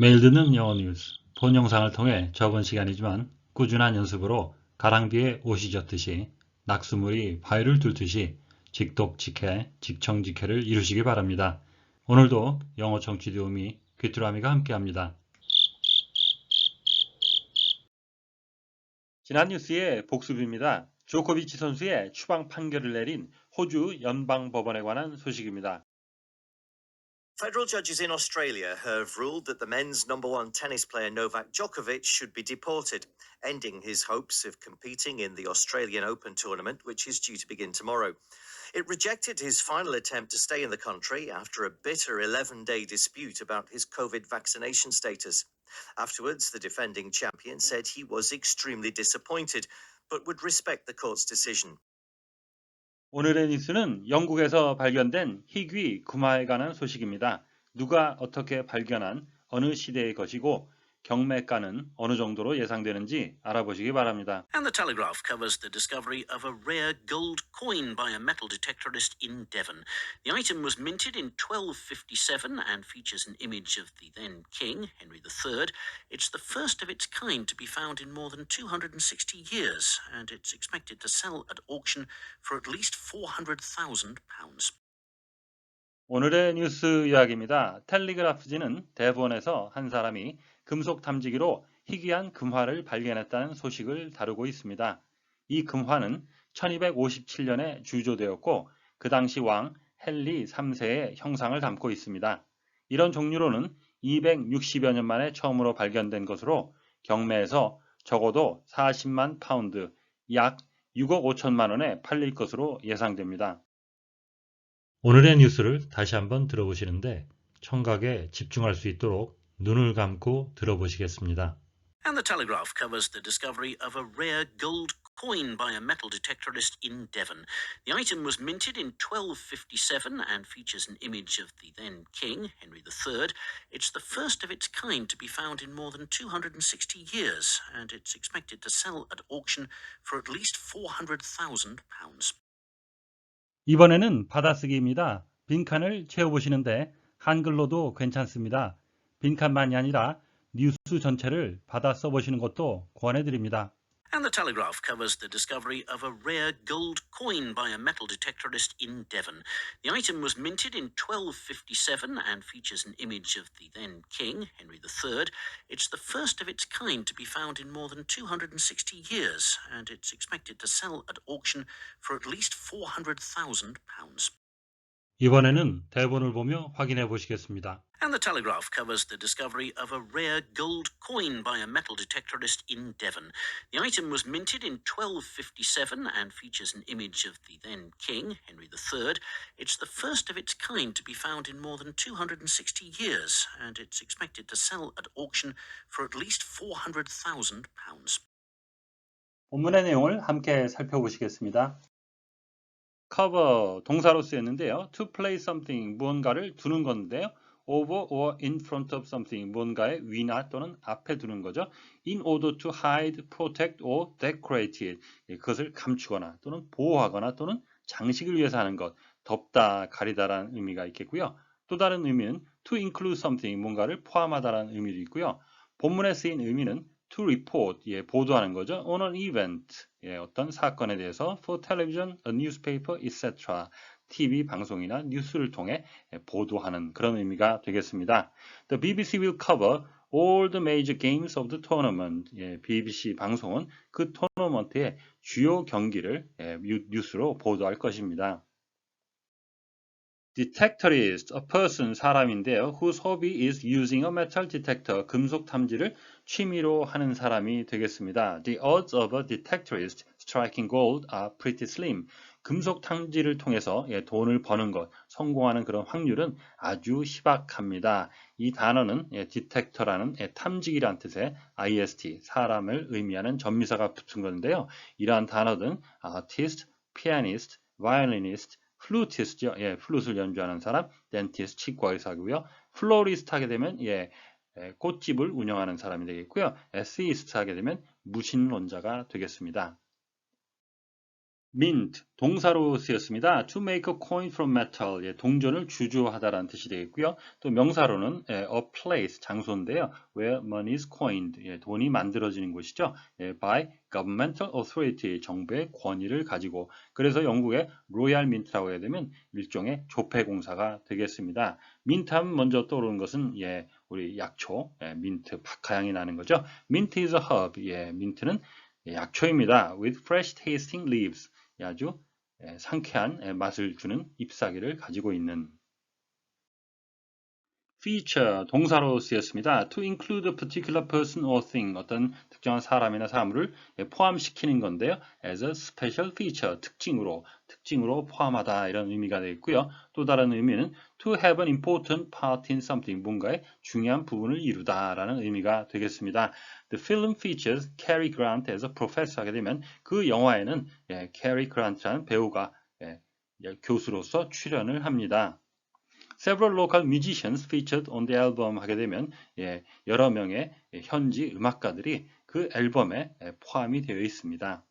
듣는 영어 뉴스, 본 영상을 통해 적은 시간이지만 꾸준한 연습으로 가랑비에 옷이 젖듯이 낙수물이 바위를 뚫듯이 직독직해, 직청직해를 이루시기 바랍니다. 오늘도 영어 청취 도우미 귀뚜라미가 함께합니다. 지난 뉴스의 복습입니다. 조코비치 선수의 추방 판결을 내린 호주 연방법원에 관한 소식입니다. Federal judges in Australia have ruled that the men's number one tennis player Novak Djokovic should be deported, ending his hopes of competing in the Australian Open tournament, which is due to begin tomorrow. It rejected his final attempt to stay in the country after a bitter 11 day dispute about his COVID vaccination status. Afterwards, the defending champion said he was extremely disappointed, but would respect the court's decision. 오늘의 뉴스는 영국에서 발견된 희귀 금화에 관한 소식입니다. 누가 어떻게 발견한 어느 시대의 것이고 경매가는 어느 정도로 예상되는지 알아보시기 바랍니다. And the Telegraph covers the discovery of a rare gold coin by a metal detectorist in Devon. The item was minted in 1257 and features an image of the then king, Henry III. It's the first of its kind to be found in more than 260 years, and it's expected to sell at auction for at least 400,000 pounds. 오늘의 뉴스 이야기입니다. 텔리그라프지는 대본에서 한 사람이 금속 탐지기로 희귀한 금화를 발견했다는 소식을 다루고 있습니다. 이 금화는 1257년에 주조되었고 그 당시 왕 헨리 3세의 형상을 담고 있습니다. 이런 종류로는 260여 년 만에 처음으로 발견된 것으로 경매에서 적어도 40만 파운드, 약 6억 5천만 원에 팔릴 것으로 예상됩니다. 오늘의 뉴스를 다시 한번 들어보시는데 청각에 집중할 수 있도록 눈을 감고 들어보시겠습니다. And the Telegraph covers the discovery of a rare gold coin by a metal detectorist in Devon. The item was minted in 1257 and features an image of the then king, Henry III. It's the first of its kind to be found in more than 260 years, and it's expected to sell at auction for at least 400,000 pounds. 이번에는 받아쓰기입니다. 빈칸을 채워보시는데 한글로도 괜찮습니다. 빈칸만이 아니라 뉴스 전체를 받아 써보시는 것도 권해드립니다. And the Telegraph covers the discovery of a rare gold coin by a metal detectorist in Devon. The item was minted in 1257 and features an image of the then king, Henry III. It's the first of its kind to be found in more than 260 years, and it's expected to sell at auction for at least 400,000 pounds. 이번에는 대본을 보며 확인해 보시겠습니다. And the Telegraph covers the discovery of a rare gold coin by a metal detectorist in Devon. The item was minted in 1257 and features an image of the then king, Henry III. It's the first of its kind to be found in more than 260 years, and it's expected to sell at auction for at least 400,000 pounds. 본문의 내용을 함께 살펴보시겠습니다. Cover 동사로 쓰였는데요. to place something 무언가를 두는 건데요. over or in front of something 무언가의 위나 또는 앞에 두는 거죠. in order to hide, protect or decorate it 예, 그것을 감추거나 또는 보호하거나 또는 장식을 위해서 하는 것 덮다, 가리다라는 의미가 있겠고요. 또 다른 의미는 to include something 뭔가를 포함하다라는 의미도 있고요. 본문에 쓰인 의미는 to report 예, 보도하는 거죠. on an event 예, 어떤 사건에 대해서 for television, a newspaper, etc. TV 방송이나 뉴스를 통해 보도하는 그런 의미가 되겠습니다. The BBC will cover all the major games of the tournament. 예, BBC 방송은 그 토너먼트의 주요 경기를 예, 뉴스로 보도할 것입니다. Detectorist, a person, 사람인데요. whose hobby is using a metal detector, 금속 탐지를 취미로 하는 사람이 되겠습니다. The odds of a detectorist striking gold are pretty slim. 금속 탐지를 통해서 예, 돈을 버는 것, 성공하는 그런 확률은 아주 희박합니다. 이 단어는 예, 디텍터라는 예, 탐지기란 뜻의 ist, 사람을 의미하는 전미사가 붙은 건데요. 이러한 단어들은 artist, pianist, violinist, 플루티스트죠. 예, 플룻을 연주하는 사람, 덴티스트, 치과 의사고요. 플로리스트 하게 되면 예, 꽃집을 운영하는 사람이 되겠고요. 에세이스트 하게 되면 무신론자가 되겠습니다. Mint 동사로 쓰였습니다. to make a coin from metal 예, 동전을 주조하다라는 뜻이 되겠고요. 또 명사로는 예, a place 장소인데요. where money is coined 예, 돈이 만들어지는 곳이죠. 예, by governmental authority 정부의 권위를 가지고 그래서 영국의 로얄 민트라고 해야 되면 일종의 조폐공사가 되겠습니다. 민트 하면 먼저 떠오르는 것은 예, 우리 약초 예, 민트 박하향이 나는 거죠. mint is a herb 예, 민트는 예, 약초입니다. with fresh tasting leaves 예, 아주 예, 상쾌한 예, 맛을 주는 잎사귀를 가지고 있는 feature 동사로 쓰였습니다. to include a particular person or thing 어떤 특정한 사람이나 사물을 예, 포함시키는 건데요. as a special feature 특징으로 특징으로 포함하다 이런 의미가 되겠고요. 또 다른 의미는 to have an important part in something 뭔가의 중요한 부분을 이루다 라는 의미가 되겠습니다. The film features Cary Grant as a professor 하게 되면 그 영화에는 예, Cary Grant라는 배우가 예, 예, 교수로서 출연을 합니다. Several local musicians featured on the album 하게 되면 예, 여러 명의 예, 현지 음악가들이 그 앨범에 예, 포함이 되어 있습니다.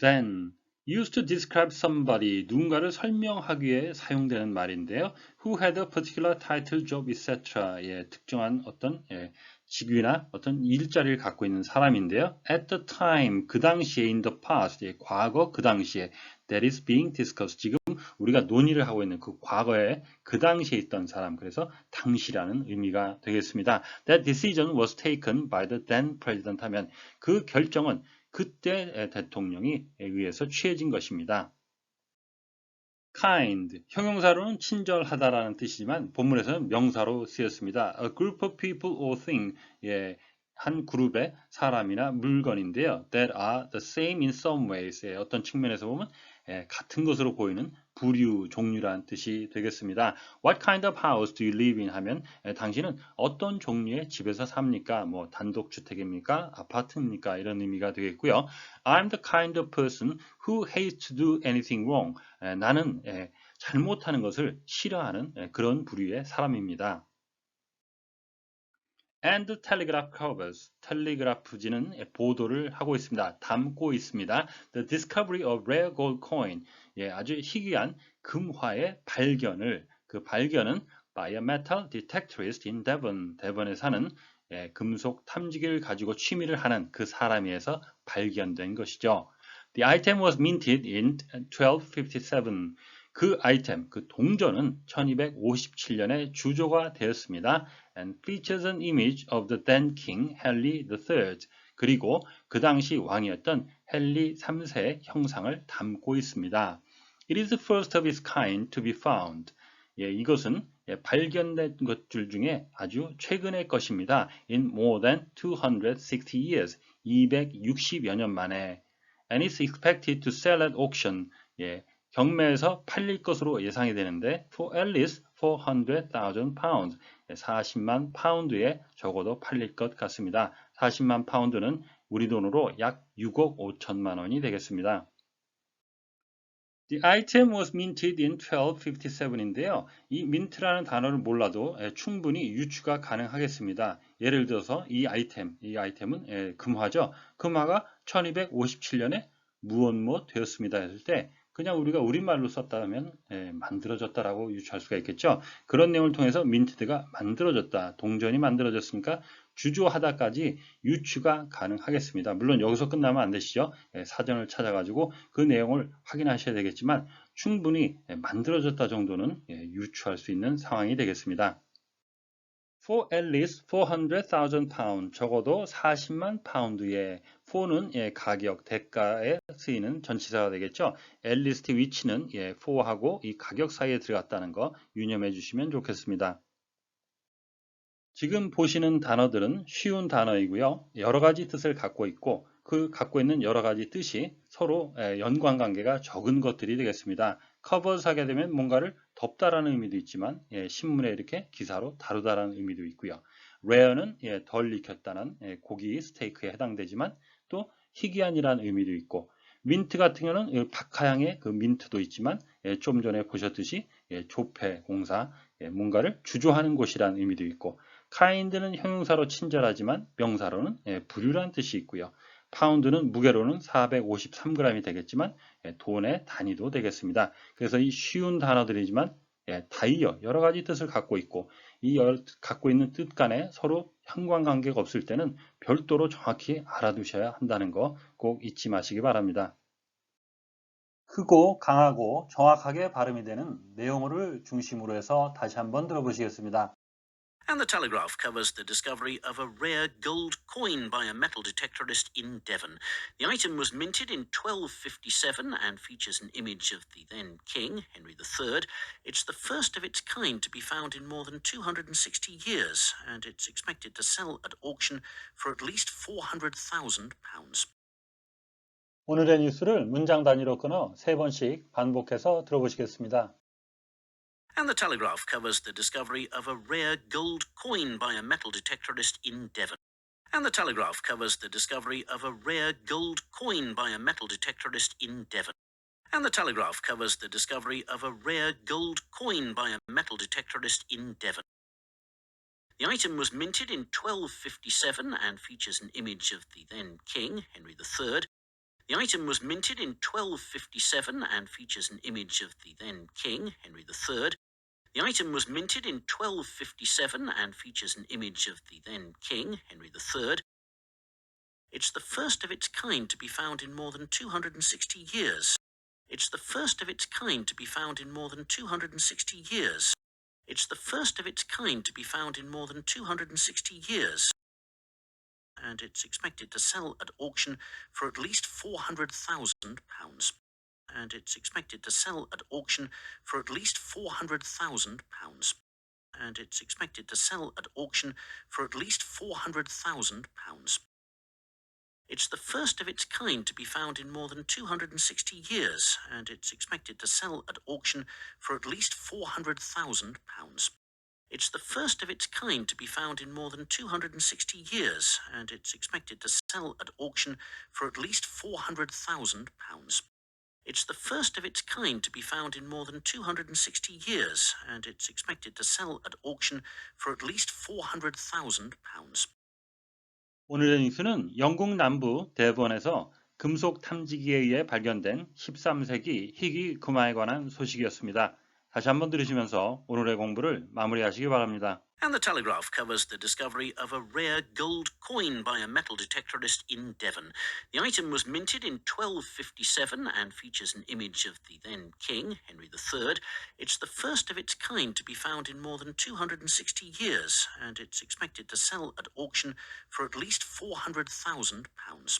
Then used to describe somebody 누군가를 설명하기 위해 사용되는 말인데요. Who had a particular title, job, etc. 예, 특정한 어떤 예, 직위나 어떤 일자리를 갖고 있는 사람인데요. At the time, 그 당시에 in the past, 예, 과거 그 당시에 that is being discussed. 지금 우리가 논의를 하고 있는 그 과거에 그 당시에 있던 사람, 그래서 당시라는 의미가 되겠습니다. That decision was taken by the then president 하면 그 결정은 그때 대통령이 의해서 취해진 것입니다. kind, 형용사로는 친절하다라는 뜻이지만 본문에서는 명사로 쓰였습니다. A group of people or thing, 예, 한 그룹의 사람이나 물건인데요. That are the same in some ways. 예, 어떤 측면에서 보면 예, 같은 것으로 보이는 부류, 종류라는 뜻이 되겠습니다. What kind of house do you live in? 하면 예, 당신은 어떤 종류의 집에서 삽니까? 뭐 단독주택입니까? 아파트입니까? 이런 의미가 되겠고요. I'm the kind of person who hates to do anything wrong. 예, 나는 예, 잘못하는 것을 싫어하는 예, 그런 부류의 사람입니다. And telegraph covers. 텔레그라프지는 보도를 하고 있습니다. 담고 있습니다. The discovery of rare gold coin. 예, 아주 희귀한 금화의 발견을 그 발견은 by a metal detectorist in Devon. 데번에 사는 예, 금속 탐지기를 가지고 취미를 하는 그 사람에서 발견된 것이죠. The item was minted in 1257. 그 아이템, 그 동전은 1257년에 주조가 되었습니다. and features an image of the then king Henry III. 그리고 그 당시 왕이었던 헨리 3세의 형상을 담고 있습니다. It is the first of its kind to be found. 예, 이것은 예, 발견된 것들 중에 아주 최근의 것입니다. In more than 260 years. 260여 년 만에. And it's expected to sell at auction. 예, 경매에서 팔릴 것으로 예상이 되는데 for at least 400,000 pounds 40만 파운드에 적어도 팔릴 것 같습니다. 40만 파운드는 우리 돈으로 약 6억 5천만 원이 되겠습니다. The item was minted in 1257인데요. 이 mint라는 단어를 몰라도 충분히 유추가 가능하겠습니다. 예를 들어서 이 아이템, 이 아이템은 금화죠. 금화가 1257년에 무엇뭐 되었습니다 했을 때 그냥 우리가 우리말로 썼다면 예, 만들어졌다라고 유추할 수가 있겠죠. 그런 내용을 통해서 민트드가 만들어졌다. 동전이 만들어졌으니까 주조하다까지 유추가 가능하겠습니다. 물론 여기서 끝나면 안 되시죠. 예, 사전을 찾아가지고 그 내용을 확인하셔야 되겠지만 충분히 예, 만들어졌다 정도는 예, 유추할 수 있는 상황이 되겠습니다. For at least 400,000 pound 적어도 40만 파운드의 for는 예, 가격, 대가에 쓰이는 전치사가 되겠죠. at least 위치는 예, for하고 이 가격 사이에 들어갔다는 거 유념해 주시면 좋겠습니다. 지금 보시는 단어들은 쉬운 단어이고요. 여러 가지 뜻을 갖고 있고 그 갖고 있는 여러 가지 뜻이 서로 예, 연관관계가 적은 것들이 되겠습니다. 커버스 하게 되면 뭔가를 덮다라는 의미도 있지만 예, 신문에 이렇게 기사로 다루다라는 의미도 있고요. 레어는 예, 덜 익혔다는 예, 고기 스테이크에 해당되지만 또 희귀한이라는 의미도 있고 민트 같은 경우는 박하향의 그 민트도 있지만 예, 좀 전에 보셨듯이 예, 조폐 공사 예, 뭔가를 주조하는 곳이라는 의미도 있고 카인드는 형용사로 친절하지만 명사로는 예, 부류라는 뜻이 있고요. 파운드는 무게로는 453g이 되겠지만 예, 돈의 단위도 되겠습니다. 그래서 이 쉬운 단어들이지만 예, 다이어 여러 가지 뜻을 갖고 있고 이 여- 갖고 있는 뜻 간에 서로 상관관계가 없을 때는 별도로 정확히 알아두셔야 한다는 거 꼭 잊지 마시기 바랍니다. 크고 강하고 정확하게 발음이 되는 내용어를 중심으로 해서 다시 한번 들어보시겠습니다. And the Telegraph covers the discovery of a rare gold coin by a metal detectorist in Devon. The item was minted in 1257 and features an image of the then King, Henry III. It's the first of its kind to be found in more than 260 years, and it's expected to sell at auction for at least £400,000. 오늘의 뉴스를 문장 단위로 끊어 세 번씩 반복해서 들어보시겠습니다. And the Telegraph covers the discovery of a rare gold coin by a metal detectorist in Devon. And the Telegraph covers the discovery of a rare gold coin by a metal detectorist in Devon. And the Telegraph covers the discovery of a rare gold coin by a metal detectorist in Devon. The item was minted in 1257 and features an image of the then King, Henry III. The item was minted in 1257 and features an image of the then King, Henry III. The item was minted in 1257 and features an image of the then King, Henry III. It's the first of its kind to be found in more than 260 years. It's the first of its kind to be found in more than 260 years. It's the first of its kind to be found in more than 260 years. And it's expected to sell at auction for at least £400,000. And it's expected to sell at auction for at least £400,000. And it's expected to sell at auction for at least £400,000. It's the first of its kind to be found in more than 260 years, and it's expected to sell at auction for at least £400,000. It's the first of its kind to be found in more than 260 years, and it's expected to sell at auction for at least £400,000. It's the first of its kind to be found in more than 260 years, and it's expected to sell at auction for at least £400,000. 오늘의 뉴스는 영국 남부 데본에서 금속 탐지기에 의해 발견된 13세기 희귀 금화에 관한 소식이었습니다. 다시 한번 들으시면서 오늘의 공부를 마무리하시기 바랍니다. And the Telegraph covers the discovery of a rare gold coin by a metal detectorist in Devon. The item was minted in 1257 and features an image of the then King, Henry III. It's the first of its kind to be found in more than 260 years, and it's expected to sell at auction for at least £400,000.